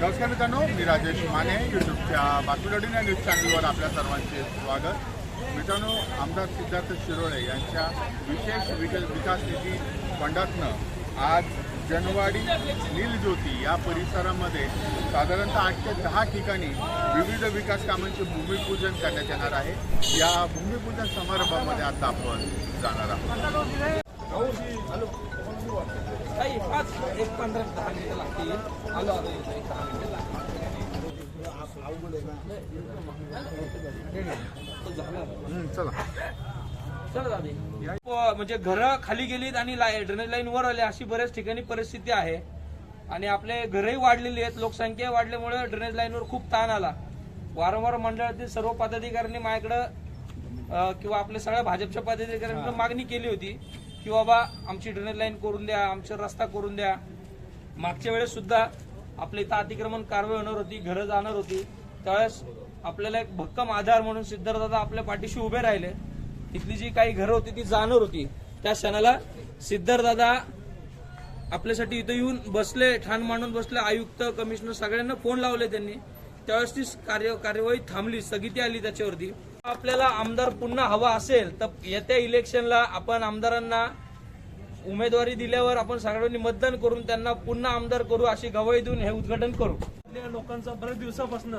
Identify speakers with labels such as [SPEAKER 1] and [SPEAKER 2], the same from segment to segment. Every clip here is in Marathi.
[SPEAKER 1] नमस्कार मित्रांनो मी राजेश माने यूट्यूबच्या बातमीलोडीन न्यूज चॅनलवर आपल्या सर्वांचे स्वागत. मित्रांनो आमदार सिद्धार्थ शिरोळे यांच्या विशेष विक- विकास निधी फंडातनं आज जनवाडी नीलज्योती या परिसरामध्ये साधारणतः आठ ते दहा ठिकाणी विविध विकास कामांचे भूमिपूजन करण्यात येणार आहे. या भूमिपूजन समारंभामध्ये आता आपण जाणार आहोत.
[SPEAKER 2] काही पाच एक पंधरा दहा मिनिटं लागतील. आलो आलो येतो एक दहा मिनिटं तो झाला
[SPEAKER 1] हं, चला.
[SPEAKER 2] चला दादी. म्हणजे घरं खाली गेलीत आणि ड्रेनेज लाईन वर आले अशी बऱ्याच ठिकाणी परिस्थिती आहे. आणि आपले घरही वाढलेली आहेत लोकसंख्या वाढल्यामुळे ड्रेनेज लाईनवर खूप ताण आला. वारंवार मंडळातील सर्व पदाधिकाऱ्यांनी माझ्याकडं किंवा आपल्या सगळ्या भाजपच्या पदाधिकाऱ्यांकडे मागणी केली होती. की बाबा आमची ड्रेनेज लाईन करून द्या आमचा रस्ता करून द्या. मागच्या वेळेस सुद्धा आपल्या इथं अतिक्रमण कारवाई होणार होती घरं जाणार होती. त्यावेळेस आपल्याला एक भक्कम आधार म्हणून सिद्धार्थदादा आपल्या पाठीशी उभे राहिले. तिथली जी काही घरं होती ती जाणार होती. त्या क्षणाला सिद्धार्थदादा आपल्यासाठी इथं येऊन बसले ठाण मांडून बसले. आयुक्त कमिशनर सगळ्यांना फोन लावले त्यांनी. त्यावेळेस ती कार्य कार्यवाही थांबली स्थगिती आली त्याच्यावरती. आपल्याला आमदार पुन्हा हवा असेल तर येत्या इलेक्शनला आपण आमदारांना उमेदवारी दिल्यावर आपण सगळ्यांनी मतदान करून त्यांना पुन्हा आमदार करू अशी गवाई देऊन हे उद्घाटन करू.
[SPEAKER 3] आपल्या लोकांचा बऱ्याच दिवसापासून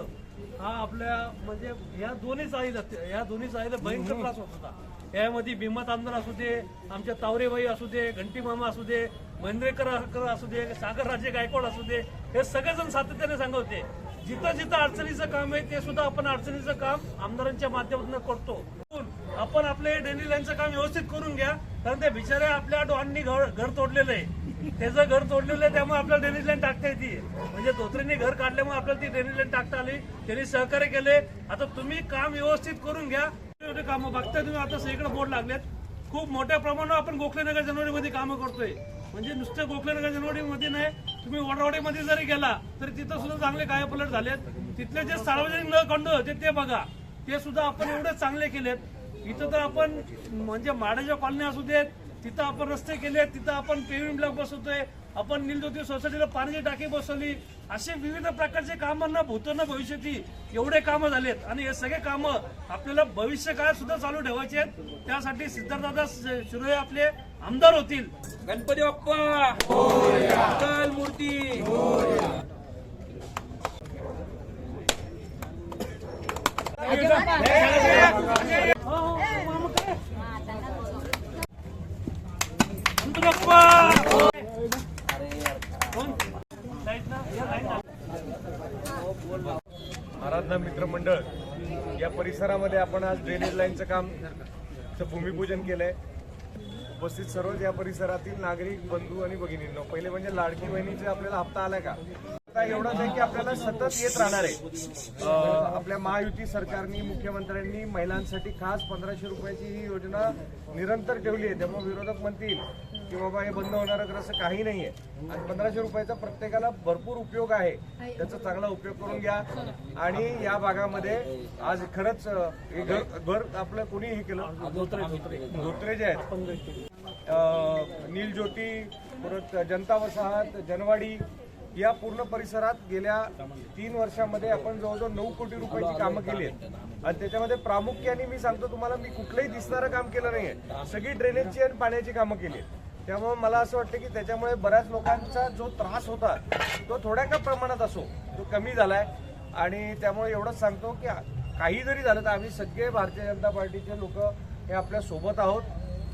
[SPEAKER 3] हा आपल्या म्हणजे या दोन्ही चाळीला या दोन्ही चाळीला भयंकर त्रास होत होता. यामध्ये भीमत आमदार असू दे आमच्या तावरेबाई असू दे घंटी मामा असू दे महेंद्रेकर असू दे सागरराजे गायकवाड असू दे हे सगळेजण सातत्याने सांगवते जिथं जिथं अडचणीचं काम आहे ते सुद्धा आपण अडचणीचं काम आमदारांच्या माध्यमातून करतो. आपण आपले डेली लाईनचं काम व्यवस्थित करून घ्या. कारण ते बिचारे आपल्या डॉननी घर घर तोडलेलं आहे. त्याचं घर तोडलेलं आहे त्यामुळे आपल्याला डेनी लाईन टाकता येते. म्हणजे धोत्रेंनी घर काढल्यामुळे आपल्याला ती डेनी लाईन टाकता आली. त्यांनी सहकार्य केले. आता तुम्ही काम व्यवस्थित करून घ्या. काम बघताय तुम्ही. आता सगळीकडे बोर्ड लागलेत. खूप मोठ्या प्रमाणावर आपण गोखले नगर जनवरीमध्ये कामं करतोय. म्हणजे नुसतं गोखलेनगर जनवरीमध्ये नाही तुम्ही वडवाडीमध्ये जरी गेला तरी तिथं सुद्धा चांगले कायापलट झालेत. तिथले जे सार्वजनिक न खंड होते ते बघा. ते सुद्धा आपण एवढे चांगले केलेत. इथं तर आपण म्हणजे माडाच्या कॉलनी असू देत तिथं आपण रस्ते केले तिथं आपण पेविंग ब्लॉक बसवतोय आपण नीलज्योती सोसायटीला पाण्याची टाकी बसवली असे विविध प्रकारचे कामांना भूतांना भविष्याची एवढे कामं झालेत. आणि हे सगळे कामं आपल्याला भविष्य काळात सुद्धा चालू ठेवायचे आहेत. त्यासाठी सिद्धार्थदादा शिरोळे आपले आमदार होतील.
[SPEAKER 2] गणपती बाप्पा! मंगल मूर्ती!
[SPEAKER 3] हो, मग काय? गणपती बाप्पा कोण? लाइट ना? या लाइट ना.
[SPEAKER 4] आराधना मित्र मंडळ या परिसरामध्ये आपण आज ड्रेनेज लाईनचं काम भूमिपूजन केलंय. उपस्थित सर्वच या परिसरातील नागरिक बंधू आणि भगिनींनो पहिले म्हणजे लाडकी बहिणीचे आपल्याला हप्ता आलाय का? आता एवढंच आहे की आपल्याला सतत येत राहणार आहे. आपल्या महायुती सरकारनी मुख्यमंत्र्यांनी महिलांसाठी खास पंधराशे रुपयाची ही योजना निरंतर ठेवली आहे. त्यामुळे विरोधक म्हणतील की बाबा हे बंद होणार तर असं काही नाहीये. आणि पंधराशे रुपयाचा प्रत्येकाला भरपूर उपयोग आहे. त्याचा चांगला उपयोग करून घ्या. आणि या भागामध्ये आज खरंच हे घर घर आपलं कोणी हे केलं? धोत्रे जे आहेत. नीलज्योती परत जनता वसाहत जनवाडी या पूर्ण परिसरात गेल्या तीन वर्षामध्ये आपण जवळजवळ नऊ कोटी रुपयाची कामं केली आहेत. आणि त्याच्यामध्ये प्रामुख्याने मी सांगतो तुम्हाला मी कुठलंही दिसणारं काम केलं नाहीये. सगळी ड्रेनेजची आणि पाण्याची कामं केली आहेत. त्यामुळे मला असं वाटतं की त्याच्यामुळे बऱ्याच लोकांचा जो त्रास होता तो थोड्या का प्रमाणात असो तो कमी झालाय. आणि त्यामुळे एवढंच सांगतो की काही जरी झालं तर आम्ही सगळे भारतीय जनता पार्टीचे लोक हे आपल्यासोबत आहोत.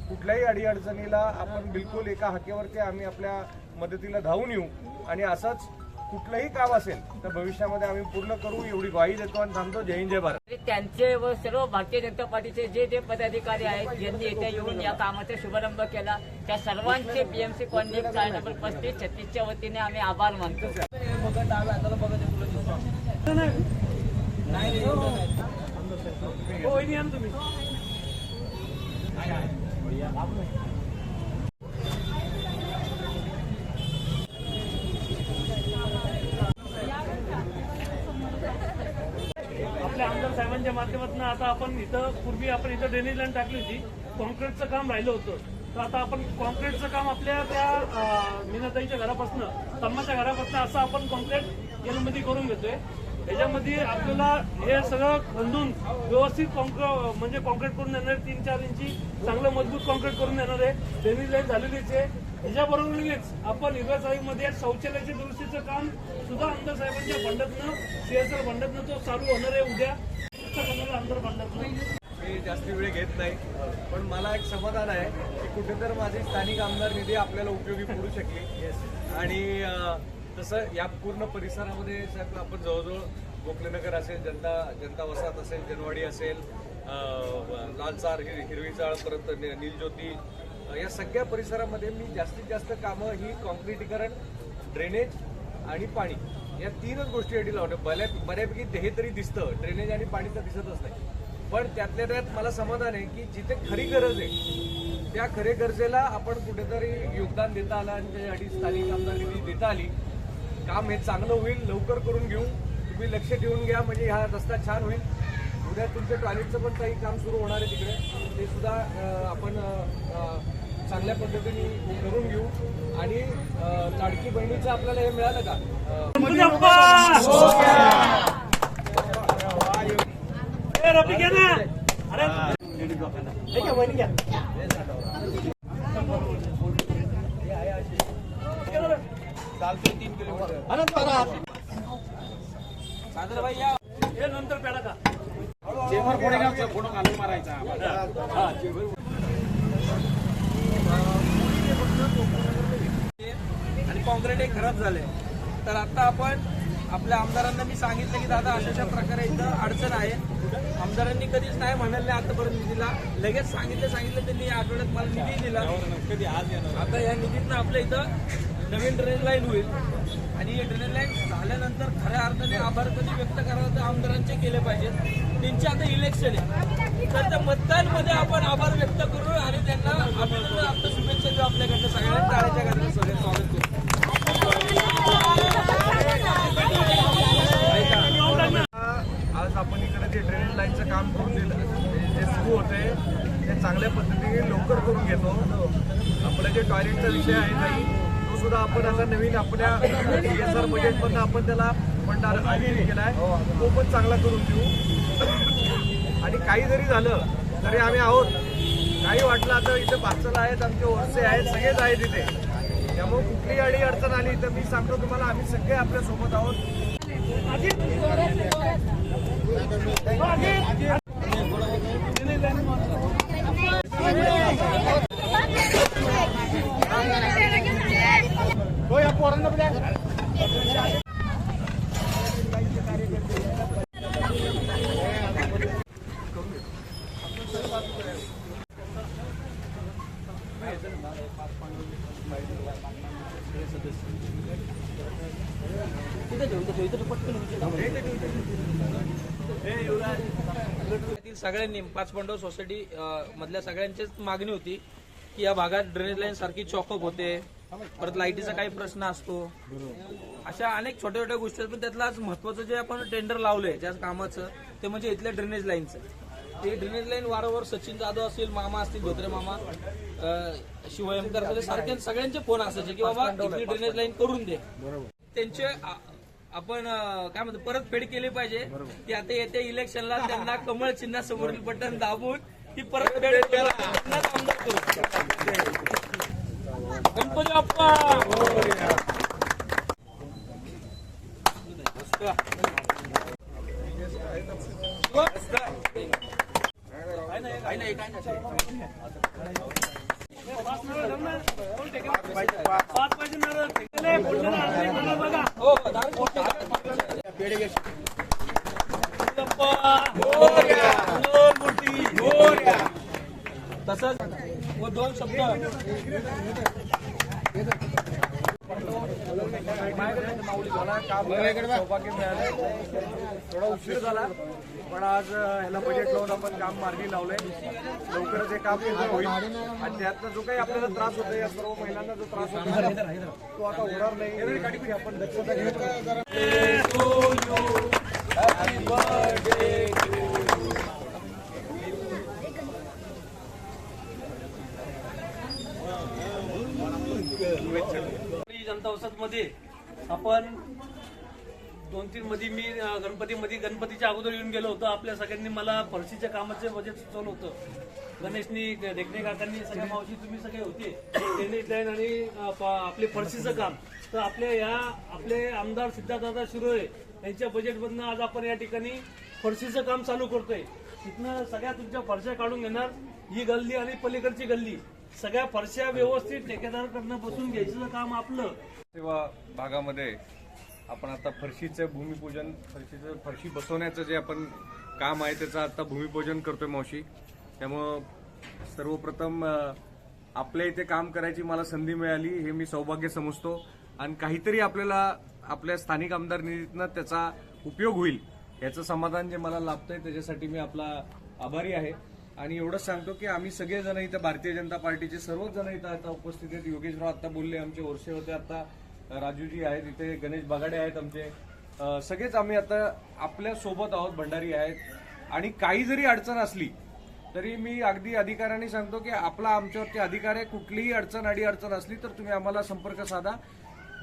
[SPEAKER 4] कुठल्याही अडीअडचणीला आपण बिलकुल एका हाकेवरती आम्ही आपल्या मदतीला धावून येऊ. आणि असंच कुठलंही काम असेल तर भविष्यामध्ये आम्ही पूर्ण करू एवढी ग्वाही देतो आणि थांबतो. जय हिंद जय भारत.
[SPEAKER 5] त्यांचे व सर्व भारतीय जनता पार्टीचे जे जे पदाधिकारी आहेत ज्यांनी येथे येऊन या कामाचा शुभारंभ केला त्या सर्वांचे बीएमसी कॉलनी चार नंबर पस्तीस छत्तीसच्या वतीने आम्ही आभार मानतो.
[SPEAKER 2] दिसतो. नाही रे, एवढं नाही.
[SPEAKER 3] हो वहिनी या ना तुम्ही आपल्या आमदार माध्यमातून आता आपण इथं पूर्वी आपण इथं ड्रेनेज लाईन टाकली होती. कॉन्क्रीटचं काम राहिलं होतं. तर आता आपण कॉन्क्रीटचं काम आपल्या त्या मीनाताईच्या घरापासून तम्माच्या घरापासून असं आपण कॉन्क्रीट यामध्ये करून घेतोय. याच्यामध्ये आपल्याला हे सगळं खंदून व्यवस्थित कॉन्क्रीट म्हणजे कॉन्क्रीट करून देणार आहे. तीन चार इंची चांगलं मजबूत कॉन्क्रीट करून देणार आहे. ड्रेनेज लाईन झालेलीच आहे. ह्याच्याबरोबरच आपण हिरव्या चाळीमध्ये शौचालयाच्या दुरुस्तीचं काम सुद्धा आमदार साहेबांच्या फंडातनं सीएसआर फंडातनं तो चालू होणार आहे उद्या.
[SPEAKER 4] मी जास्त वेळ घेत नाही पण मला एक समाधान आहे की कुठेतरी माझी स्थानिक आमदार निधी आपल्याला उपयोगी पडू शकली. आणि तसं या पूर्ण परिसरामध्ये साहेब आपण जवळजवळ गोखलेनगर असेल जनता जनता वसाहत असेल जनवाडी असेल लालचार हिर हिरवी चाळ परत नीलज्योती या सगळ्या परिसरामध्ये मी जास्तीत जास्त कामं ही कॉन्क्रिटीकरण ड्रेनेज आणि पाणी या तीनच गोष्टी गोष्टीसाठी लावणे. बऱ्या बऱ्यापैकी हे तरी दिसतं ड्रेनेज आणि पाणी तर दिसतच नाही. पण त्यातल्या त्यात मला समाधान आहे की जिथे खरी गरज आहे त्या खरे गरजेला आपण कुठेतरी योगदान देता आलं आणि त्याच्यासाठी स्थानिक आमदार निधी देता आली काम हे चांगलं होईल लवकर करून घेऊ. तुम्ही लक्ष ठेवून घ्या म्हणजे हा रस्ता छान होईल. उद्या तुमच्या टॉयलेटचं पण काही काम सुरू होणार आहे तिकडे. ते सुद्धा आपण चांगल्या पद्धतीने करून घेऊ. आणि लाडकी बहिणीचं आपल्याला हे मिळालं का? अं,
[SPEAKER 3] ए, रफी घे ना. अरे.
[SPEAKER 2] सागर भाई या
[SPEAKER 3] हे
[SPEAKER 2] कॉन्क्रीट हे खराब झाले तर आता आपण आपल्या आमदारांना मी सांगितलं की दादा अशा अशा प्रकारे इथं अडचण आहे. आमदारांनी कधीच नाही म्हणाल नाही आतापर्यंत निधीला लगेच सांगितलं सांगितलं त्यांनी या आठवड्यात मला निधी दिला. कधी आज आता या निधीतनं आपल्या इथं नवीन ड्रेन लाईन होईल. आणि ही ड्रेन लाईन झाल्यानंतर खऱ्या अर्थाने आभार कधी व्यक्त करावं तर आमदारांचे केले पाहिजेत. त्यांचे आता इलेक्शन आहे. तर त्या मतदानमध्ये आपण आभार व्यक्त करू आणि त्यांना अभिनंदन आपल्या शुभेच्छा देऊ आपल्याकडनं. सगळ्यांना टाळ्याच्या घरात सगळे स्वागत करू
[SPEAKER 4] आज आपण इकडे जे ड्रेनेज लाईनचं काम करून दिलं. जे- सुरू होते ते चांगल्या पद्धतीने लवकर करून घेतो. आपलं जे टॉयलेटचा विषय आहे नाही तो सुद्धा आपण आता नवीन आपल्या डी एस आर बजेटमधनं आपण त्याला भंडार आयोजित केला आहे तो पण चांगला करून देऊ. आणि काही जरी झालं तरी आम्ही आहोत. काही वाटलं आता इथे पाचला आहेत आमचे ओरसे आहेत सगळेच आहेत इथे. त्यामुळे कुठलीही अडी अडचण आली तर मी सांगतो तुम्हाला आम्ही सगळे आपल्यासोबत आहोत.
[SPEAKER 2] यातील सगळ्यांनी पाचपांडव सोसायटी मधल्या सगळ्यांचीच मागणी होती की या भागात ड्रेनेज लाईन सारखी चॉकअप होते. परत लाईटीचा काही प्रश्न असतो. अशा अनेक छोट्या छोट्या गोष्टी आहेत पण त्यातलं आज महत्वाचं जे आपण टेंडर लावलंय ज्या कामाचं ते म्हणजे इथल्या ड्रेनेज लाईनचं ते ड्रेनेज लाईन वारंवार सचिन जाधव असतील मामा असतील धोत्रे मामा शिवयंकर सारख्या सगळ्यांचे फोन असायचे की बाबा इथली ड्रेनेज लाईन करून दे. त्यांचे आपण काय म्हणतो परत फेड केली पाहिजे. की आता येत्या इलेक्शनला त्यांना कमळ चिन्ह समोरील बटन दाबून ती परत फेड. गणपती बाप्पा!
[SPEAKER 4] झाला. पण आज ह्याला बजेट लावून आपण काम मार्गी लावलंय. लवकरच हे काम पूर्ण होईल. आणि त्यातनं जो काही आपल्याला त्रास होतो या सर्व महिलांना जो त्रास होतो तो आता होणार नाही. आपण दक्षता जनता
[SPEAKER 3] औषधमध्ये आपण दोन तीन मध्ये मी अं, गणपती मध्ये गणपतीच्या अगोदर येऊन गेलो होतो. आपल्या सगळ्यांनी मला फरशीच्या कामाचे बजेट सुचवलं होतं. गणेशनी देखणे काकांनी सगळ्या मावशी तुम्ही सगळे होते. टेनिस लाईन आणि आपले फरशीचं काम. तर आपल्या या आपले आमदार सिद्धार्थदादा शिरोळे यांच्या बजेटमधनं आज आपण या ठिकाणी फरशीचं काम चालू करतोय. तिथनं सगळ्या तुमच्या फरशा काढून घेणार ही गल्ली आणि पलीकडची गल्ली. सगळ्या फरशा व्यवस्थित ठेकेदाराकडनं बसून घ्यायचं काम आपलं.
[SPEAKER 4] सेवा भागामध्ये आपण आता फरशीचं भूमिपूजन फरशीचं फरशी बसवण्याचं जे आपण काम आहे त्याचं आता भूमिपूजन करतोय मावशी. त्यामुळं सर्वप्रथम आपल्या इथे काम करायची मला संधी मिळाली हे मी सौभाग्य समजतो. आणि काहीतरी आपल्याला आपल्या स्थानिक आमदार निधीतनं त्याचा उपयोग होईल याचं समाधान जे मला लाभतंय त्याच्यासाठी मी आपला आभारी आहे. आणि एवढंच सांगतो की आम्ही सगळेजण इथं भारतीय जनता पार्टीचे सर्वच जण इथं आता उपस्थित आहेत. योगेशराव आता बोलले आमचे वर्षे होते. आता राजूजी आहेत इथे गणेश बागाडे आहेत आमचे. सगळेच आम्ही आता आपल्यासोबत आहोत भंडारी आहेत. आणि काही जरी अडचण असली तरी मी अगदी अधिकाऱ्यांनी सांगतो की आपला आमच्यावरती अधिकार आहे. कुठलीही अडचण अडी अडचण असली तर तुम्ही आम्हाला संपर्क साधा.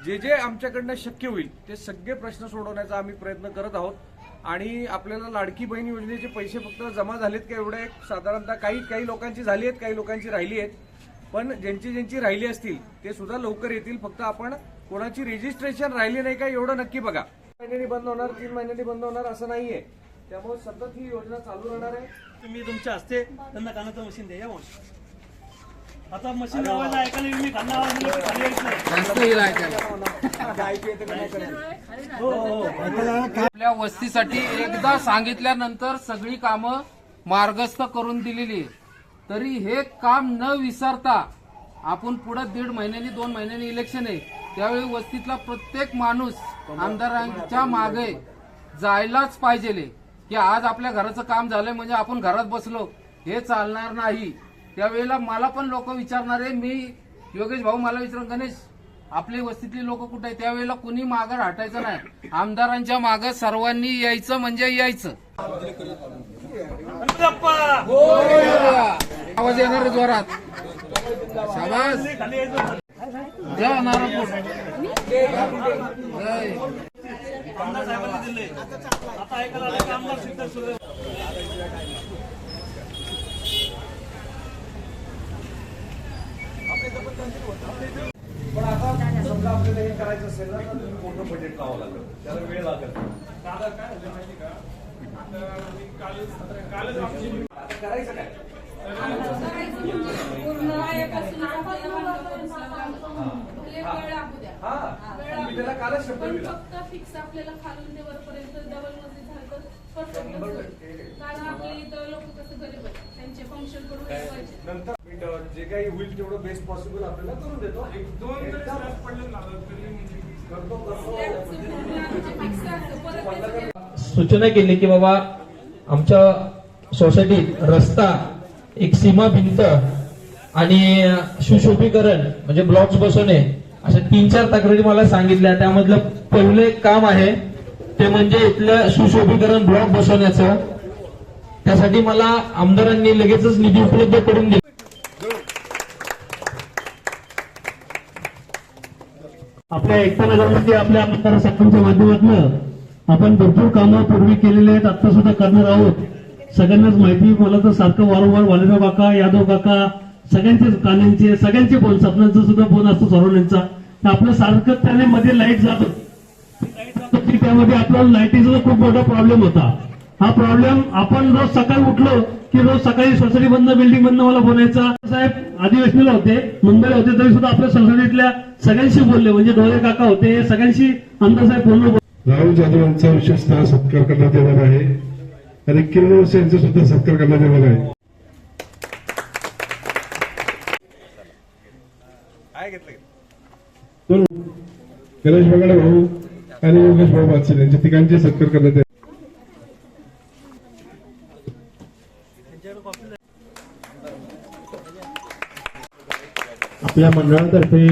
[SPEAKER 4] जे जे आमच्याकडनं शक्य होईल ते सगळे प्रश्न सोडवण्याचा आम्ही प्रयत्न करत आहोत. आणि आपल्याला लाडकी बहीण योजनेचे पैसे फक्त जमा झालेत का एवढे साधारणतः काही काही लोकांची झाली आहेत काही लोकांची राहिली आहेत. पण ज्यांची ज्यांची राहिली असतील ते सुद्धा लवकर येतील. फक्त आपण कोणाची रजिस्ट्रेशन राहिली नाही का एवढं नक्की बघा. महिन्यांनी बंद होणार तीन महिन्यांनी बंद होणार असं नाहीये. त्यामुळे सतत ही योजना चालू राहणार आहे.
[SPEAKER 3] तुम्ही तुमच्या हस्ते त्यांना कानाचं मशीन द्या. आता मशीन लावायला ऐकायला मी खाली नाही. हो हो.
[SPEAKER 6] आपल्या वस्तीसाठी एकदा सांगितल्यानंतर सगळी कामं मार्गस्थ करून दिलेली आहे. तरी हे काम न विसरता आपण पुढे दीड महिन्यांनी दोन महिन्यांनी इलेक्शन आहे. त्यावेळी वस्तीतला प्रत्येक माणूस आमदारांच्या मागे जायलाच पाहिजे की आज आपल्या घराचं काम झालंय म्हणजे आपण घरात बसलो. हे चालणार नाही. त्यावेळेला मला पण लोक विचारणार आहे. मी योगेश भाऊ मला विचार गणेश आपली वस्तीतली लोक कुठे आहे त्यावेळेला कुणी मागं हटायचं नाही. आमदारांच्या मागं सर्वांनी यायचं म्हणजे यायचं! आवाज येणार जोरात. शाबास. जय जय.
[SPEAKER 3] आता काय
[SPEAKER 4] पण आता समजा आपल्याला हे करायचं असेल ना तर मोठं बजेट लावावं लागलं त्याला वेळ लागेल आता करायचं काय? त्याला कालच शब्द दिला
[SPEAKER 7] फक्त फिक्स आपल्याला खालून ते वरपर्यंत डबल मजली झालं कारण इथं लोक कसं गरीब आहेत त्यांचे फंक्शन करून
[SPEAKER 4] नंतर जे काही होईल तेवढं बेस्ट पॉसिबल आपल्याला करून देतो एक दोन
[SPEAKER 8] सूचना केली की बाबा आमच्या सोसायटीत रस्ता एक सीमा भिंत आणि सुशोभीकरण म्हणजे ब्लॉक्स बसवणे अशा तीन चार तक्रारी मला सांगितल्या. त्यामधलं पहिले काम आहे ते म्हणजे इथलं सुशोभीकरण ब्लॉक बसवण्याचं. त्यासाठी मला आमदारांनी लगेचच निधी उपलब्ध करून दिला.
[SPEAKER 3] आपल्या एकता नगरमध्ये आपल्या आमदार सरपंचच्या माध्यमातून आपण भरपूर कामं पूर्वी केलेले आहेत आता सुद्धा करणार आहोत. सगळ्यांनाच माहिती. मला तर सारखं वारंवार वालेराव काका यादव काका सगळ्यांचे कान्यांचे सगळ्यांचे फोन सपनांचा सुद्धा फोन असतो सर्वांचा तर आपलं सातत्याने मध्ये लाइट जातो जात होती, त्यामध्ये आपल्याला लाईटीचा खूप मोठा प्रॉब्लेम होता. हा प्रॉब्लेम आपण रोज सकाळी उठलो की रोज सकाळी सोसायटी बंद बिल्डिंग बंद मला बोलायचा. साहेब अधिवेशनाला होते मुंबईला होते तरी सुद्धा आपल्या सोसायटीतल्या सगळ्यांशी बोलले. म्हणजे डोळे काका होते सगळ्यांशी आमदार साहेब फोनवर
[SPEAKER 9] राहुल जाधव यांचा विशेषतः सत्कार करण्यात येणार आहे. आणि किरण वर्ष यांचा सुद्धा सत्कार करण्यात येणार आहे. गणेश बगाडे भाऊ आणि योगेश भाऊ बादशील यांच्या तिघांचे सत्कार करण्यात येणार.
[SPEAKER 8] आपल्या मंडळातर्फे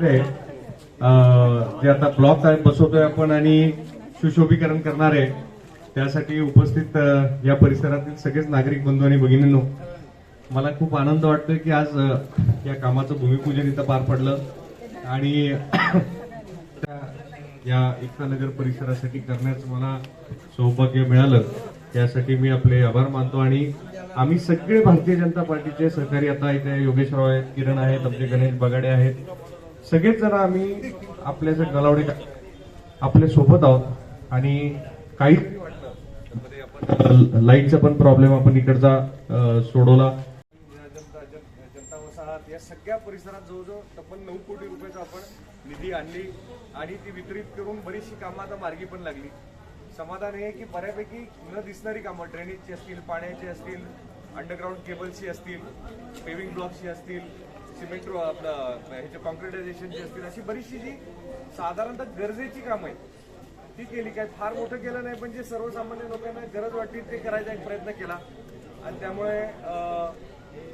[SPEAKER 4] जे आता ब्लॉक बसवतोय आपण आणि सुशोभीकरण करणार आहे त्यासाठी उपस्थित या परिसरातील सगळेच नागरिक बंधू आणि भगिनींनो मला खूप आनंद वाटतोय की आज या कामाचं भूमिपूजन इथं पार पडलं आणि त्या- या एकता नगर परिसरासाठी करण्याचं मला सौभाग्य मिळालं. त्यासाठी मी आपले आभार मानतो आणि आम्ही सगळे भारतीय जनता पार्टीचे सहकारी आता इथे योगेश्वरराव आहेत किरण आहेत आमचे गणेश बगाडे आहेत सगळेच जण आम्ही आपल्या जे गलावडे आपल्यासोबत आहोत आणि काही लाईटचा पण प्रॉब्लेम आपण इकडचा सोडवला. जनता जन- जनता वसाहत या सगळ्या परिसरात जवळजवळ तब्बल नऊ कोटी रुपयाचा आपण निधी आणली आणि ती वितरित करून बरीचशी कामं आता मार्गी पण लागली समाधान हे की बऱ्यापैकी न दिसणारी कामं ड्रेनेजची असतील पाण्याची असतील अंडरग्राऊंड केबल्सची असतील पेविंग ब्लॉक्सची असतील सिमेंट आपलं ह्याच्या कॉन्क्रिटायझेशनची असतील अशी बरीचशी जी साधारणतः गरजेची कामं आहेत ती केली काय फार मोठं केलं नाही पण जे सर्वसामान्य लोकांना गरज वाटली ते करायचा एक प्रयत्न केला. आणि त्यामुळे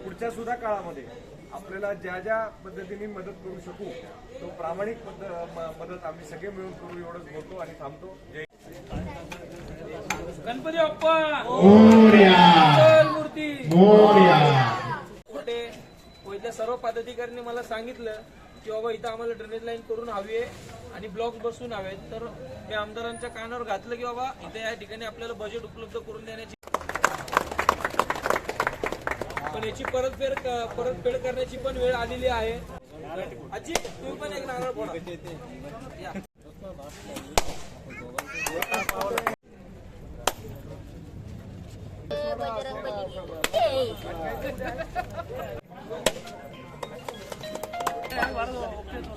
[SPEAKER 4] पुढच्या सुद्धा काळामध्ये आपल्याला ज्या ज्या पद्धतीने मदत करू शकू तो प्रामाणिक पद्ध- मदत आम्ही सगळे मिळून करू एवढंच बोलतो आणि थांबतो. जय
[SPEAKER 2] गणपती बाप्पा! मूर्ती! इथल्या सर्व पदाधिकाऱ्यांनी मला सांगितलं की बाबा इथं आम्हाला ड्रेनेज लाईन करून हवी आहे आणि ब्लॉक बसून हवेत तर मी आमदारांच्या कानावर घातलं की बाबा इथे या ठिकाणी आपल्याला बजेट उपलब्ध करून देण्याची पण याची परतफेड परतफेड करण्याची पण वेळ आलेली आहे. आजी तुम्ही पण एक नारळ फोडा.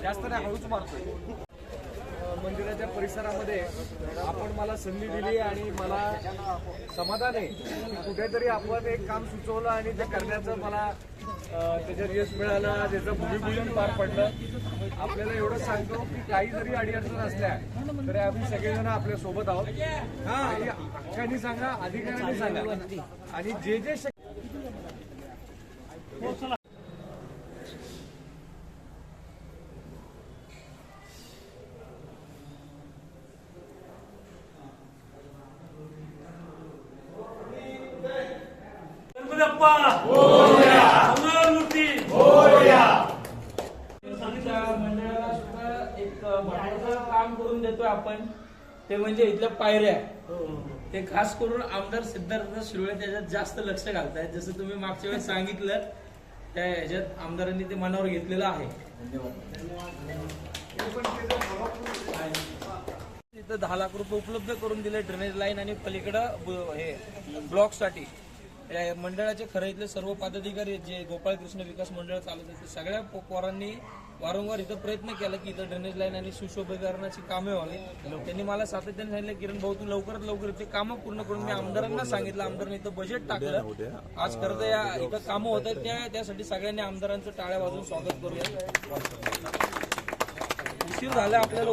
[SPEAKER 4] जास्त नाही हळूच मारतोय. मंदिराच्या परिसरामध्ये आपण मला संधी दिली आणि मला समाधान आहे. कुठेतरी आपण एक काम सुचवलं आणि ते करण्याचं मला त्याच्यात यश मिळालं त्याचं भूमिपूजन पार पडलं. आपल्याला एवढं सांगतो की काही जरी अडीअडचण असल्या तरी आम्ही सगळेजण आपल्यासोबत आहोत. आणि सांगा अधिकाऱ्यांनी सांगा. आणि जे जे
[SPEAKER 3] बाप्पा!
[SPEAKER 2] मंडळाला सुद्धा एक महत्वाचं काम करून देतोय आपण. ते म्हणजे इथल्या पायऱ्या. ते खास करून आमदार सिद्धार्थ शिरोळे त्याच्यात जास्त लक्ष घालतायत. जसं तुम्ही मागच्या वेळेस सांगितलं त्या ह्याच्यात आमदारांनी ते मनावर घेतलेलं आहे. तिथं दहा लाख रुपये उपलब्ध करून दिले ड्रेनेज लाईन आणि पलीकडं हे ब्लॉकसाठी. मंडळाचे खरं इथले सर्व पदाधिकारी जे गोपाळकृष्ण विकास मंडळ चालवतात ते सगळ्या पोरांनी वारंवार इथं प्रयत्न केला की इथं ड्रेनेज लाईन आणि सुशोभीकरणाची कामे व्हावी. त्यांनी मला सातत्याने सांगितलं किरण भाऊ तू लवकरात लवकर ते कामं पूर्ण करून मी आमदारांना सांगितलं आमदारांनी इथं बजेट टाकलं. आज खरं तर या इथं कामं होत आहेत त्या त्यासाठी सगळ्यांनी आमदारांचं टाळ्या वाजून स्वागत करूया. उशीर झाला आपल्याला.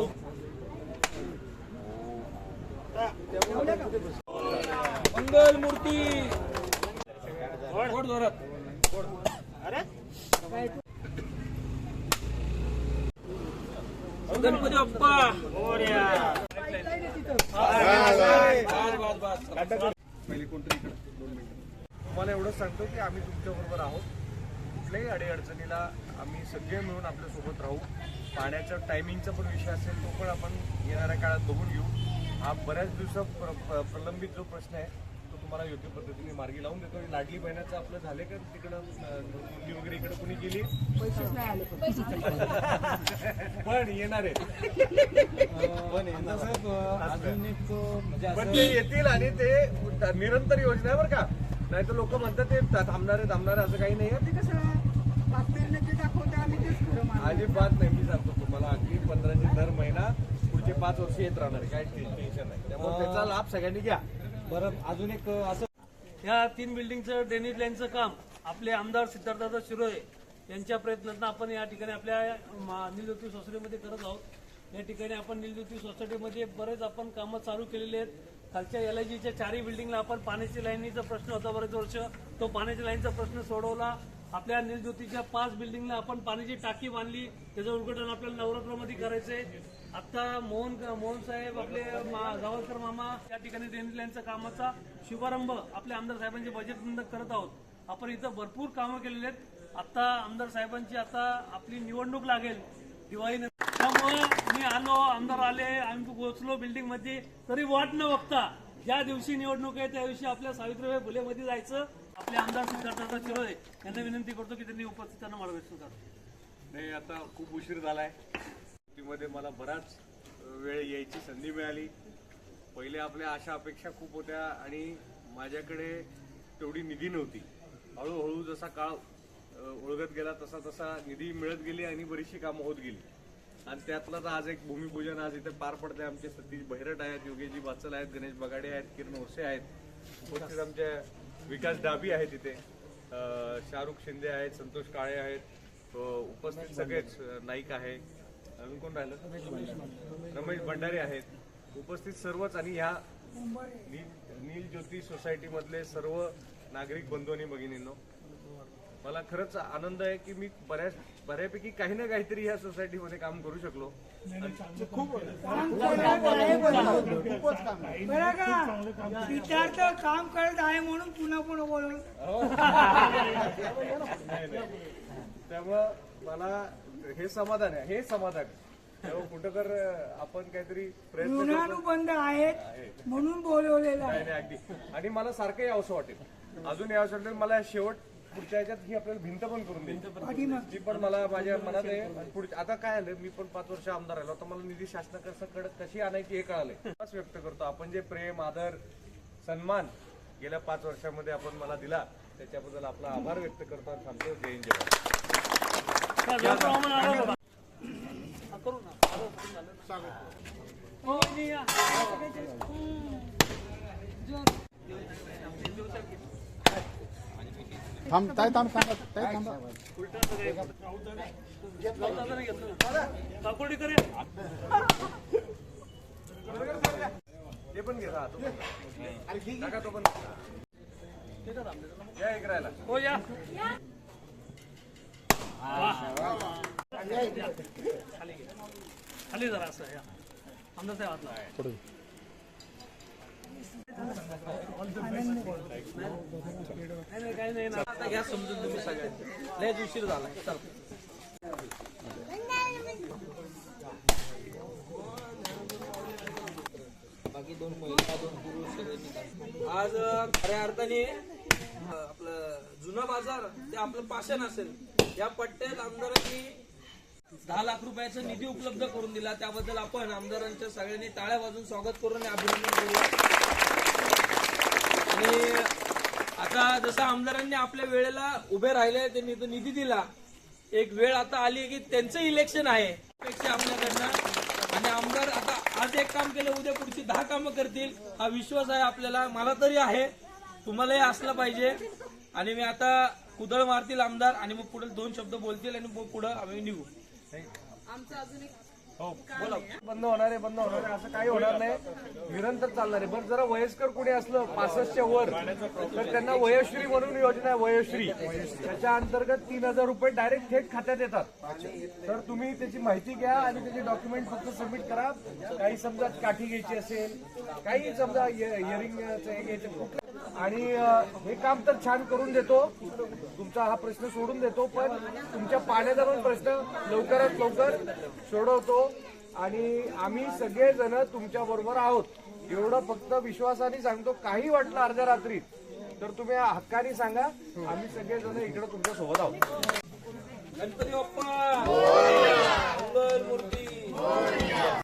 [SPEAKER 2] मंगल मूर्ती. जोरात. गणपती बाप्पा.
[SPEAKER 4] पहिली कोणतरी तुम्हाला एवढंच सांगतो की आम्ही तुमच्याबरोबर आहोत. कुठल्याही अडीअडचणीला आम्ही सगळे मिळून आपल्यासोबत राहू. पाण्याचा टायमिंगचा पण विषय असेल तो पण आपण येणाऱ्या काळात बघून घेऊ. हा बऱ्याच दिवसा प्र- प्र- प्रलंबित जो प्रश्न आहे तो तुम्हाला योग्य पद्धतीने मार्गी लावून देतो. आणि लाडली बहिणाचं आपलं झाले का तिकडं वगैरे इकडे कुणी केली पण येणार आहे पण ते येतील आणि ते निरंतर योजना आहे बरं का. नाही तर लोक म्हणतात ते थांबणार आहे थांबणार असं काही नाही. आहे. अजिबात नाही. मी सांगतो तुम्हाला अगदी पंधराशे दर महिना पुढचे पाच वर्ष येत राहणार आहे. काय टेन्शन नाही. त्यामुळे त्याचा लाभ सगळ्यांनी घ्या.
[SPEAKER 3] बरं अजून एक असं या तीन बिल्डिंगचं ड्रेनेज लाईनचं काम आपले आमदार सिद्धार्थदादा शिरोळे यांच्या प्रयत्नातून आपण या ठिकाणी आपल्या निलज्योती सोसायटीमध्ये करत आहोत. या ठिकाणी आपण निलज्योती सोसायटीमध्ये बरेच आपण कामं चालू केलेली आहेत. खालच्या एल आय जीच्या चारही बिल्डिंगला आपण पाण्याची लाईनीचा प्रश्न होता बरेच वर्ष. तो पाण्याच्या लाईनचा प्रश्न सोडवला. आपल्या निलज्योतीच्या पाच बिल्डिंगला आपण पाण्याची टाकी बांधली. त्याचं उद्घाटन आपल्याला नवरात्रामध्ये आहे आता मोहन मोहन साहेब आपले मा- मामा या ठिकाणी ड्रेनेज लाईनचा कामाचा शुभारंभ आपल्या आमदार साहेबांचे बजेट करत आहोत. आपण इथं भरपूर कामं केलेली आहेत. आता आमदार साहेबांची आता आपली निवडणूक लागेल. दिवाळी त्यामुळे मी आलो आमदार आले आम्ही पोहोचलो बिल्डिंगमध्ये तरी वाट न बघता ज्या दिवशी निवडणूक आहे त्या दिवशी आपल्या सावित्रीबाई फुले मध्ये जायचं. आपले आमदार सिद्धार्थ शिरोळे यांना विनंती करतो की त्यांनी उपस्थितांना मार्गदर्शन करावं
[SPEAKER 4] नाही आता खूप उशीर झालाय. मध्ये मला बराच वेळ यायची संधी मिळाली. पहिले आपल्या आशा अपेक्षा खूप होत्या आणि माझ्याकडे तेवढी निधी नव्हती. हळूहळू जसा काळ ओळखत गेला तसा तसा निधी मिळत गेली आणि बरीचशी कामं होत गेली. आणि त्यातलं आज एक भूमिपूजन आज इथे पार पडतंय. आमचे सतीश भैरट आहेत योगेजी बाचल आहेत गणेश बगाडे आहेत किरण ओसे आहेत. उपस्थित आमच्या विकास डाबी आहेत इथे. शाहरुख शिंदे आहेत संतोष काळे आहेत. उपस्थित सगळेच नाईक आहे. अजून कोण राहिलं? रमेश भंडारे. आहेत. उपस्थित सर्वच आणि ह्या नील ज्योती सोसायटी मधले सर्व नागरिक बंधू आणि भगिनींनो मला खरंच आनंद आहे की मी बऱ्याच बऱ्यापैकी काही ना काहीतरी ह्या सोसायटीमध्ये काम करू शकलो. खूप
[SPEAKER 10] विचारत काम करत आहे म्हणून पुन्हा पुन्हा
[SPEAKER 4] नाही. त्यामुळं मला हे समाधान आहे हे समाधान आहे. त्यामुळे कुठं तर आपण काहीतरी प्रयत्न करतो
[SPEAKER 10] ऋणानुबंध आहेत म्हणून बोलवलेलं आहे.
[SPEAKER 4] नाही नाही अगदी. आणि मला सारखं यावंसं वाटेल. अजून यावंसं वाटेल मला शेवट पुढच्या ह्याच्यात ही आपल्याला भिंत पण करून देईल.
[SPEAKER 10] पाठीमाग
[SPEAKER 4] ती पण मला माझ्या मनात आहे पुढच्या आता काय आलं मी पण पाच वर्ष आमदार राहिलो तर मला निधी शासनाकडे कशी आणायची हे कळालंय. विश्वास व्यक्त करतो. आपण जे प्रेम आदर सन्मान गेल्या पाच वर्षामध्ये आपण मला दिला त्याच्याबद्दल आपला आभार व्यक्त करतो आणि थांबतो. जय हिंद जय भारत.
[SPEAKER 1] थांब ताय थांब सांगा ताय थांबा
[SPEAKER 4] ते पण घे हा, तो पण. तो पण या एक राहिला
[SPEAKER 3] हो या खाली जरा असं या. आमदार साहेब हातला. नाही काही नाही ना
[SPEAKER 2] आता घ्या समजून तुम्ही सगळ्यांनी. उशीर झाला. चल. बाकी दोन महिला दोन पुरुष आज खऱ्या अर्थाने आपलं जुना बाजार ते आपलं पाषाण असेल. या पट्ट्यात आमदारांनी दहा लाख रुपयाचा निधी उपलब्ध करून दिला. त्याबद्दल आपण आमदारांच्या सगळ्यांनी टाळ्या वाजून स्वागत करून आणि अभिनंदन करूया. आणि आता जसं आमदारांनी आपल्या वेळेला उभे राहिले त्यांनी तो निधी दिला. एक वेळ आता आली की त्यांचं इलेक्शन आहे. अपेक्षा आपल्याकडनं. आणि आमदार आता आज एक काम केलं उद्या पुढची दहा कामं करतील. हा विश्वास आहे आपल्याला. मला तरी आहे. तुम्हालाही असला पाहिजे. आणि मी आता कुदळ मारतील आमदार आणि मग पुढे दोन शब्द बोलतील आणि मग पुढे आम्ही निघू.
[SPEAKER 7] आमचं अजून एक
[SPEAKER 4] बंद होणार आहे बंद होणार आहे. असं काही होणार नाही. निरंतर चालणार आहे. बरं जरा वयस्कर कुणी असलं पासष्टच्या वर तर त्यांना वयश्री म्हणून योजना आहे वयश्री. त्याच्या अंतर्गत तीन हजार रुपये डायरेक्ट थेट खात्यात येतात. तर तुम्ही त्याची माहिती घ्या आणि त्याचे डॉक्युमेंट फक्त सबमिट करा. काही समजा काठी घ्यायची असेल काही समजा इयरिंग घ्यायचं आणि हे काम तर छान करून देतो. तुमचा हा प्रश्न सोडून देतो पण तुमच्या पाण्याचा पण प्रश्न लवकरात लवकर सोडवतो. आणि आम्ही सगळेजण तुमच्या बरोबर आहोत. एवढं फक्त विश्वासाने सांगतो काही वाटलं अर्ध्या रात्री तर तुम्ही हक्काने सांगा. आम्ही सगळेजण इकडे तुमच्यासोबत आहोत.
[SPEAKER 2] गणपती बाप्पा! मंगल मूर्ती!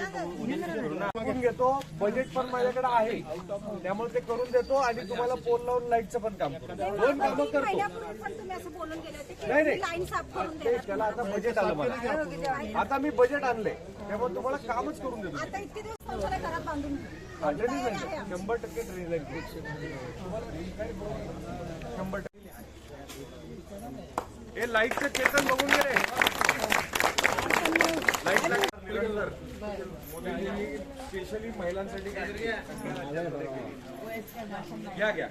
[SPEAKER 4] मागून घेतो. बजेट पण माझ्याकडे आहे. त्यामुळे ते करून देतो आणि तुम्हाला पोल लावून लाईटचं पण काम करतो. दोन कामं करतो.
[SPEAKER 10] तुम्ही असं बोलून गेले होते
[SPEAKER 4] नाही
[SPEAKER 10] की
[SPEAKER 4] नाही
[SPEAKER 10] करून
[SPEAKER 4] त्याला आता बजेट आलं मला. आता मी बजेट आणले त्यामुळे तुम्हाला कामच करून देतो. शंभर टक्के लाईन शंभर टक्के हे लाईटचं चेतन बघून गेले. लाइट निरंतर. मोदीजींनी स्पेशली महिलांसाठी घ्या घ्या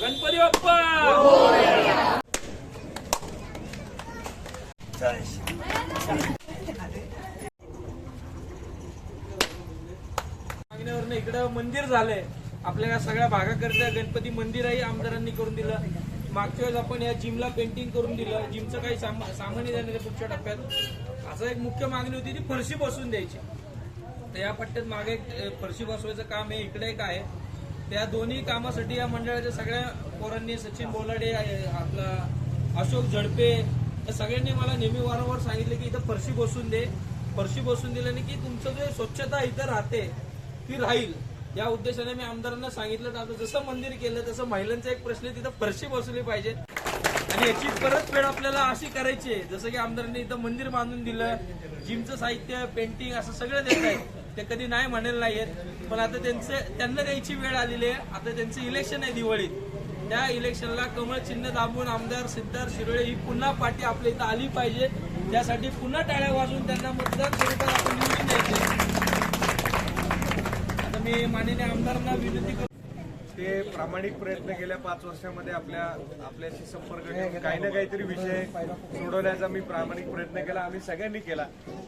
[SPEAKER 2] गणपती बाप्पा! मागण्यावरनं इकडं मंदिर झालंय. आपल्या सगळ्या भागाकरता गणपती मंदिरही आमदारांनी करून दिलं. मागच्या वेळेस आपण या जिमला पेंटिंग करून दिलं. जिमचं काही सामा- सामान्य देणार पुढच्या टप्प्यात. असं एक मुख्य मागणी होती ती फरशी बसवून द्यायची. तर या पट्ट्यात मागे एक फरशी बसवायचं काम हे इकडे एक आहे. त्या दोन्ही कामासाठी या मंडळाच्या सगळ्या पोरांनी सचिन बोलाडे आपला अशोक झडपे या सगळ्यांनी मला नेहमी वारंवार सांगितलं की इथं फरशी बसून दे. फरशी बसून दिल्याने की तुमचं जे स्वच्छता इथं राहते ती राहील. या उद्देशाने मी आमदारांना सांगितलं तर आता जसं मंदिर केलं तसं महिलांचा एक प्रश्न तिथं फरशी बसवली पाहिजे. आणि याची परतफेड आपल्याला अशी करायची आहे जसं की आमदारांनी इथं मंदिर बांधून दिलं जिमचं साहित्य पेंटिंग असं सगळं देत आहेत. ते कधी नाही म्हणेल नाहीयेत पण आता त्यांचे त्यांना द्यायची वेळ आलेली आहे. आता त्यांचं इलेक्शन आहे दिवाळीत. त्या इलेक्शनला कमळ चिन्ह दाबून आमदार सिद्धार्थ शिरोळे ही पुन्हा पार्टी आपल्या इथं आली पाहिजे. त्यासाठी पुन्हा टाळ्या वाजून त्यांना मतदान स्वरूपात आपण निवडून द्यायचे मी माननीय आमदारांना विनंती करतो.
[SPEAKER 4] ते प्रामाणिक प्रयत्न गेल्या पाच वर्षामध्ये आपल्या आपल्याशी संपर्क ठेवून काही ना काहीतरी विषय सोडवण्याचा मी प्रामाणिक प्रयत्न केला. आम्ही सगळ्यांनी केला.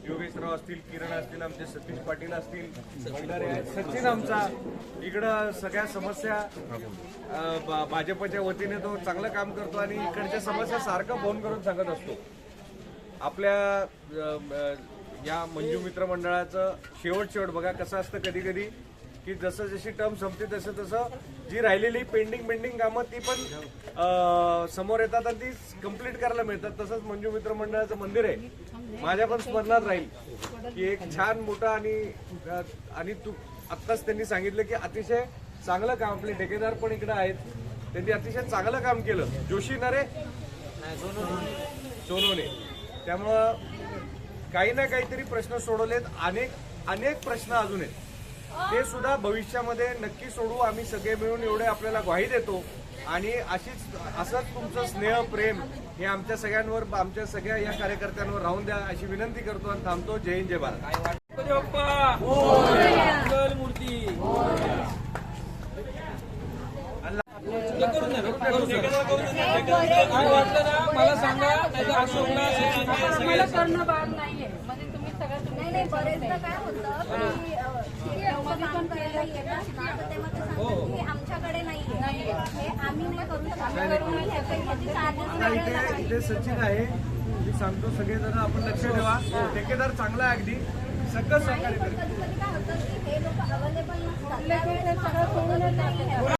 [SPEAKER 4] योगेशराव असतील किरण असतील आमचे सतीश पाटील असतील सचिन आमचा. इकडं सगळ्या समस्या भाजपच्या वतीने तो चांगलं काम करतो आणि इकडच्या समस्या सारखं फोन करून सांगत असतो. आपल्या या मंजू मित्र मंडळाचं शेवट शेवट बघा कसं असतं कधी कधी. की जसं जशी टर्म संपते तसं तसं जी राहिलेली पेंडिंग पेंडिंग कामं ती पण समोर येतात आणि ती कंप्लीट करायला मिळतात. तसंच मंजू मित्र मंडळाचं मंदिर आहे. माझ्या पण स्मरणात राहील की एक छान मोठं आणि आणि तू आत्ताच त्यांनी सांगितलं की अतिशय चांगलं काम आपले ठेकेदार पण इकडे आहेत. त्यांनी अतिशय चांगलं काम केलं. जोशी नरे सोनोने त्यामुळं काही ना काहीतरी प्रश्न सोडवलेत. अनेक अनेक प्रश्न अजून आहेत. ते सुद्धा भविष्यामध्ये नक्की सोडवू आम्ही सगळे मिळून एवढे आपल्याला ग्वाही देतो. आणि अशीच असंच तुमचं स्नेह प्रेम हे आमच्या सगळ्यांवर आमच्या सगळ्या या कार्यकर्त्यांवर राहून द्या अशी विनंती करतो आणि थांबतो. जय हिंद जय भारत.
[SPEAKER 2] मूर्ती हे मला सांगा त्याचा अशोकला सचिनला सगळ्या
[SPEAKER 7] करणं भाग नाहीये. म्हणजे तुम्ही सगळं
[SPEAKER 10] नाही नाही बरेचदा काय होतं की अ, शेतामध्ये काम करायला येतात ना तर तेव्हा ते सांगतात की आमच्याकडे नाहीये. हे आम्ही नाही करू शकत. आम्ही करू नाही. शकत याचे charges
[SPEAKER 4] आता
[SPEAKER 10] वेगळे
[SPEAKER 4] इथे सचिन आहे. मी सांगतो सगळेजण आपण लक्ष ठेवा. ठेकेदार चांगला आहे अगदी. सगळं सहकार्य
[SPEAKER 10] पण
[SPEAKER 4] करेल.
[SPEAKER 10] कधी कधी काय होतं की हे लोक अवेलेबल नसतात. त्यावेळेस सगळं सोडून नाही